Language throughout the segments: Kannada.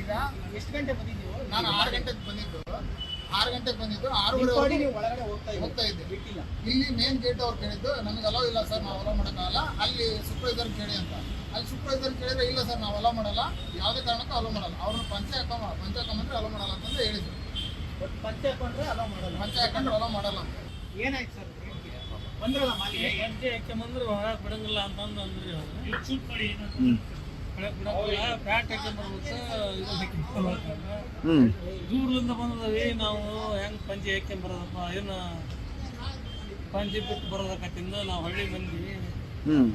ಈಗ ಎಷ್ಟು ಗಂಟೆ ಬಂದಿದ್ದೀವಿ? ನಾನು ಆರು ಗಂಟೆಗೆ ಬಂದಿದ್ದು. ಆರು ಗಂಟೆಗೆ ಬಂದಿದ್ದು. ಆರೂವರೆ ಒಳಗಡೆ ಹೋಗ್ತಾ ಹೋಗ್ತಾ ಇದ್ದೆ ಬಿಟ್ಟಿಲ್ಲ. ಇಲ್ಲಿ ಮೇನ್ ಗೇಟ್ ಅವ್ರು ಕೇಳಿದ್ದು ನಮಗೆ ಅಲೋ ಇಲ್ಲ ಸರ್ ನಾವು ಅಲೋ ಮಾಡೋಕ್ಕಾಗಲ್ಲ. ಅಲ್ಲಿ ಸೂಪರ್ವೈಸರ್ ಕೇಳಿ ಅಂತ. ಅಲ್ಲಿ ಸೂಪರ್ವೈಸರ್ ಕೇಳಿದ್ರೆ ಇಲ್ಲ ಸರ್ ನಾವು ಅಲೋ ಮಾಡಲ್ಲ. ಯಾವುದೇ ಕಾರಣಕ್ಕೂ ಅಲೋ ಮಾಡಲ್ಲ. ಅವ್ರನ್ನ ಪಂಚೆ ಹಾಕೋ ಪಂಚೆ ಹಾಕೊಂಡ್ರೆ ಅಲೋ ಮಾಡಲ್ಲ ಅಂತಂದು ಹೇಳಿದ್ರು. ಬಟ್ ಪಂಚೆ ಹಾಕೊಂಡ್ರೆ ಅಲೋ ಮಾಡಲ್ಲ. ಪಂಚೆ ಹಾಕೊಂಡ್ರೆ ಅಲೋ ಮಾಡಲ್ಲ ಅಂತ. ಏನಾಯ್ತು ಸರ್ ಬಂದ್ರಲ್ಲ ಮಾಲಿಗೆ ಹೆಜ್ಜೆ ಹಾಕ್ಯಂಬಂದ್ರೆ ಹೊರಗೆ ಬಿಡಂಗಿಲ್ಲ ಅಂತಂದು ಅಂದ್ರಿ ಅವ್ರು. ಮಾಡಿ ಬಿಡಂಗಿಲ್ಲ ಹ್ಮ್. ದೂರದಿಂದ ಬಂದದವಿ ನಾವು ಹೆಂಗ್ ಪಂಚೆ ಹಾಕ್ಯಂಬರೋದಪ್ಪ ಏನು ಪಂಚೆ ಬಿಟ್ಟು ಬರೋದಕ್ಕತ್ತಿಂದ ನಾವು ಹಳ್ಳಿ ಮಂದಿ. ಹ್ಮ್.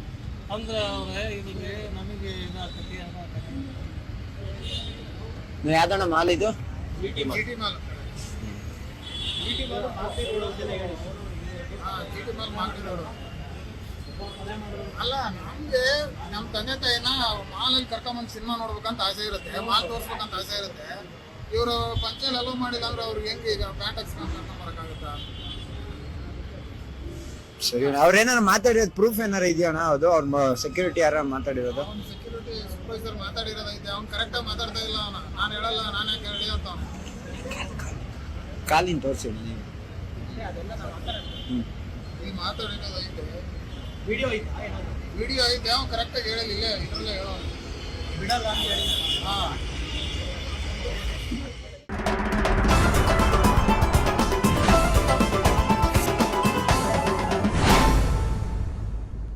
ಅಂದ್ರೆ ಅವ್ರೆ ಇದ್ರಿ ನಮಗೆ ಇದಾಕತಿ ಅದಾಕತಿ ಯಾವ್ದಣ್ಣ ಮಾಲ್ ಇದು? ಮಾಲ್. ಮಾಲ್ ಅಲ್ಲ ನಮ್ಗೆ ನಮ್ಮ ತಂದೆ ತಾಯಿನ ಮಾಲಲ್ಲಿ ಕರ್ಕೊಂಬಂದು ಸಿನಿಮಾ ನೋಡ್ಬೇಕಂತ ಆಸೆ ಇರುತ್ತೆ ಮಾಲ್ ತೋರಿಸ್ಬೇಕಂತ ಆಸೆ ಇರುತ್ತೆ. ಇವರು ಪಂಚೆಲ್ ಅಲೋ ಮಾಡಿಲ್ಲ ಅಂದ್ರೆ ಅವ್ರಿಗೆ ಹೆಂಗೆ ಈಗ ಪ್ಯಾಂಟ್ ಹಾಕ್ಸ್ಕೊಂಡು ಕರ್ಕೊಂಬರಕ್ಕಾಗುತ್ತಾ? ಸರಿ ಅವ್ರೇನಾರ ಮಾತಾಡಿರೋದು ಪ್ರೂಫ್ ಏನಾರ ಇದೆಯಣ್ಣ ಅದು? ಅವ್ರ ಸೆಕ್ಯೂರಿಟಿ ಯಾರ ಮಾತಾಡಿರೋದು? ಅವ್ನು ಸೆಕ್ಯೂರಿಟಿ ಸೂಪರ್ವೈಸರ್ ಮಾತಾಡಿರೋದೈತೆ ಅವ್ನು ಕರೆಕ್ಟಾಗಿ ಮಾತಾಡ್ತಾ ಇಲ್ಲ ಅವನ. ನಾನು ಹೇಳಲ್ಲ ನಾನು ಯಾಕೆ ಹೇಳಿ ಅಂತ ಅವ್ನು. ಕಾಲಿನ ತೋರಿಸಿ ನೀವು ಅದೆಲ್ಲ ನಾವು ಮಾತಾಡಿರೋದೈತೆ ವಿಡಿಯೋ ಐತಾ ವಿಡಿಯೋ ಐತೆ ಅವ್ನು ಕರೆಕ್ಟಾಗಿ ಹೇಳಲಿಲ್ಲ ಇಲ್ಲೇ ಹೇಳೋ ಬಿಡಲ್ಲ ಅಂತ ಹೇಳಿ ಹಾಂ.